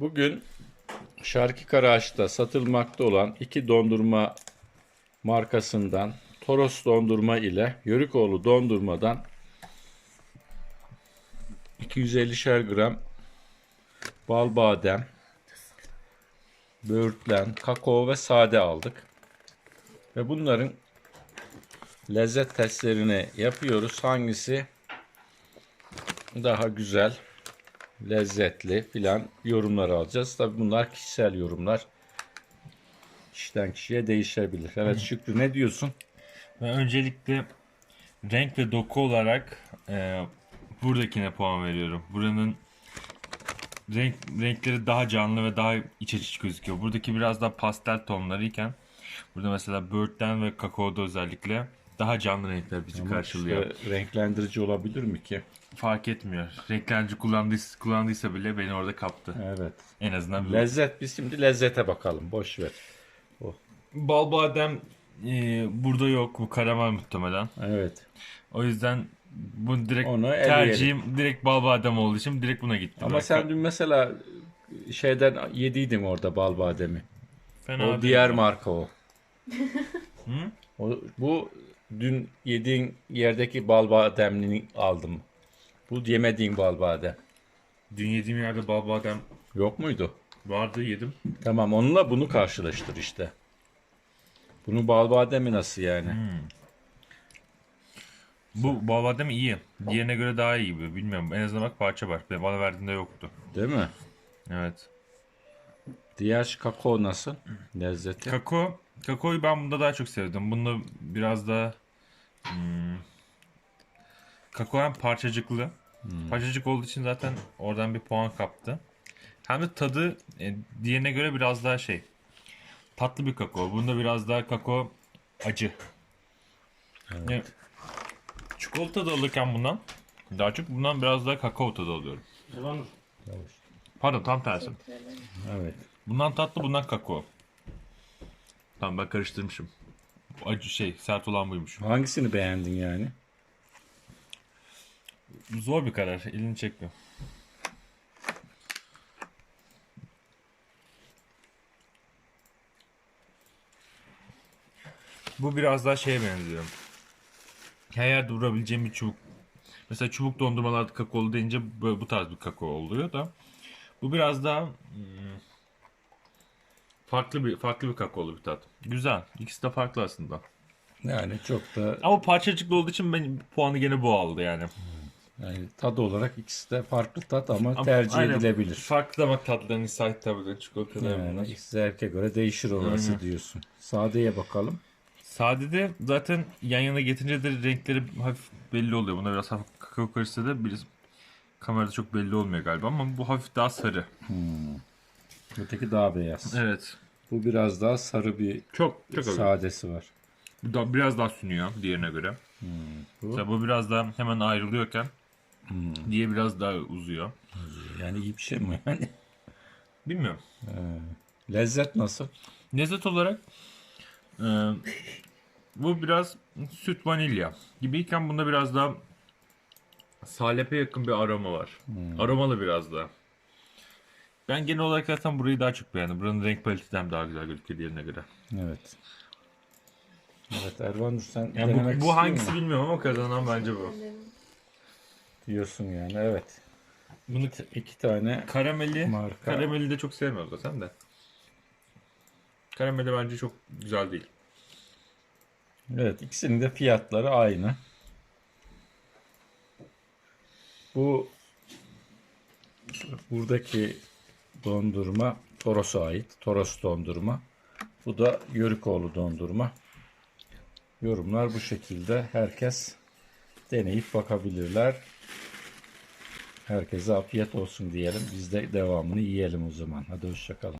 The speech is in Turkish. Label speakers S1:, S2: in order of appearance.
S1: Bugün Şarkı Karaağaç'ta satılmakta olan iki dondurma markasından Toros dondurma ile Yörükoğlu dondurmadan 250'şer gram bal badem, böğürtlen, kakao ve sade aldık. Ve bunların lezzet testlerini yapıyoruz. Hangisi daha güzel, lezzetli filan yorumlar alacağız. Tabi bunlar kişisel yorumlar. Kişiden kişiye değişebilir. Evet Şükrü ne diyorsun?
S2: Ben öncelikle renk ve doku olarak e, buradakine puan veriyorum. Buranın renk renkleri daha canlı ve daha iç açıcı gözüküyor. Buradaki biraz daha pastel tonları iken burada mesela böğürtlen ve kakaoda özellikle daha canlı renkler bizi karşılıyor.
S1: İşte renklendirici olabilir mi ki?
S2: Fark etmiyor. Renklendirici kullandıysa, kullandıysa bile beni orada kaptı.
S1: Evet.
S2: En azından bir
S1: Lezzet biz şimdi lezzete bakalım. Boş ver.
S2: Bal badem e, burada yok. Bu karamel muhtemelen.
S1: Evet.
S2: O yüzden bu direkt
S1: Onu eleyelim.
S2: tercihim direkt bal badem olduğu için direkt buna gittim.
S1: Ama
S2: Ben
S1: sen dün mesela şeyden yediydin orada bal bademi.
S2: fena
S1: O
S2: değil
S1: diğer marka o. o. Bu dün yediğin yerdeki bal bademini aldım. Bu yemediğin bal badem.
S2: Dün yediğim yerde bal badem
S1: Yok muydu?
S2: vardı yedim.
S1: Tamam onunla bunu karşılaştır işte. Bunu bal bademi nasıl yani?
S2: Bu bal badem iyi. Diğerine göre daha iyi gibi. Bilmiyorum. En azından bak parça var. Bana verdiğinde yoktu.
S1: Değil mi?
S2: Evet.
S1: Diğer kakao nasıl? Lezzeti.
S2: Kakao. Kakaoyu ben bunda daha çok sevdim. Bunda biraz daha hmm, kakao hem parçacıklı. Parçacık olduğu için zaten oradan bir puan kaptı. Hem de tadı e, diğerine göre biraz daha şey. Tatlı bir kakao. Bunda biraz daha kakao acı. Yani, çikolata da alırken bundan daha çok bundan biraz daha kakao tadı alıyorum. Pardon tam tersi.
S1: Evet.
S2: Bundan tatlı bundan kakao. Tamam ben karıştırmışım. Acı şey sert olan buymuş.
S1: Hangisini beğendin yani?
S2: Zor bir karar. Elini çekmiyor. Bu biraz daha şeye benziyor. Her yerde vurabileceğim bir çubuk. Mesela çubuk dondurmalarda kakaolu deyince bu tarz bir kakao oluyor da. Bu biraz daha hmm, farklı bir farklı bir kakaolu bir tat. Güzel. İkisi de farklı aslında.
S1: Yani çok da
S2: Ama parçacıklı olduğu için ben puanı gene bu aldı yani.
S1: yani tad olarak ikisi de farklı tat ama,
S2: Ama
S1: tercih
S2: aynen,
S1: edilebilir.
S2: Farklı damak tatlarını sahip tabii çikolatalar bunlar.
S1: Yani zevke göre değişir orası diyorsun. Sadeye bakalım.
S2: Sade'de zaten yan yana getirince de renkleri hafif belli oluyor. Buna biraz hafif kakao karışsa da biraz kamerada çok belli olmuyor galiba ama bu hafif daha sarı.
S1: Öteki daha beyaz.
S2: Evet.
S1: Bu biraz daha sarı bir
S2: Çok çok
S1: sadesi var.
S2: Bu da biraz daha sünüyor diğerine göre.
S1: Bu
S2: Mesela bu biraz daha hemen ayrılıyorken diye biraz daha uzuyor.
S1: yani iyi bir şey mi yani?
S2: Bilmiyorum.
S1: Lezzet nasıl?
S2: Lezzet olarak e, bu biraz süt vanilya gibiyken bunda biraz daha salepe yakın bir aroma var. Aromalı biraz daha. Ben genel olarak zaten burayı daha çok beğendim. Buranın renk paletesi hem daha güzel gözüküyor diğerine göre.
S1: Evet. Evet Ervan sen
S2: Yani
S1: denemek
S2: bu, bu hangisi
S1: musun?
S2: bilmiyorum ama kazanan bence bu.
S1: diyorsun yani evet.
S2: Bunu
S1: İki tane
S2: karameli,
S1: Marka.
S2: karameli de çok sevmiyorum zaten de. Karameli bence çok güzel değil.
S1: Evet ikisinin de fiyatları aynı. Bu buradaki dondurma Toros'a ait. Toros dondurma. Bu da Yörükoğlu dondurma. Yorumlar bu şekilde. Herkes deneyip bakabilirler. Herkese afiyet olsun diyelim. Biz de devamını yiyelim o zaman. Hadi hoşçakalın.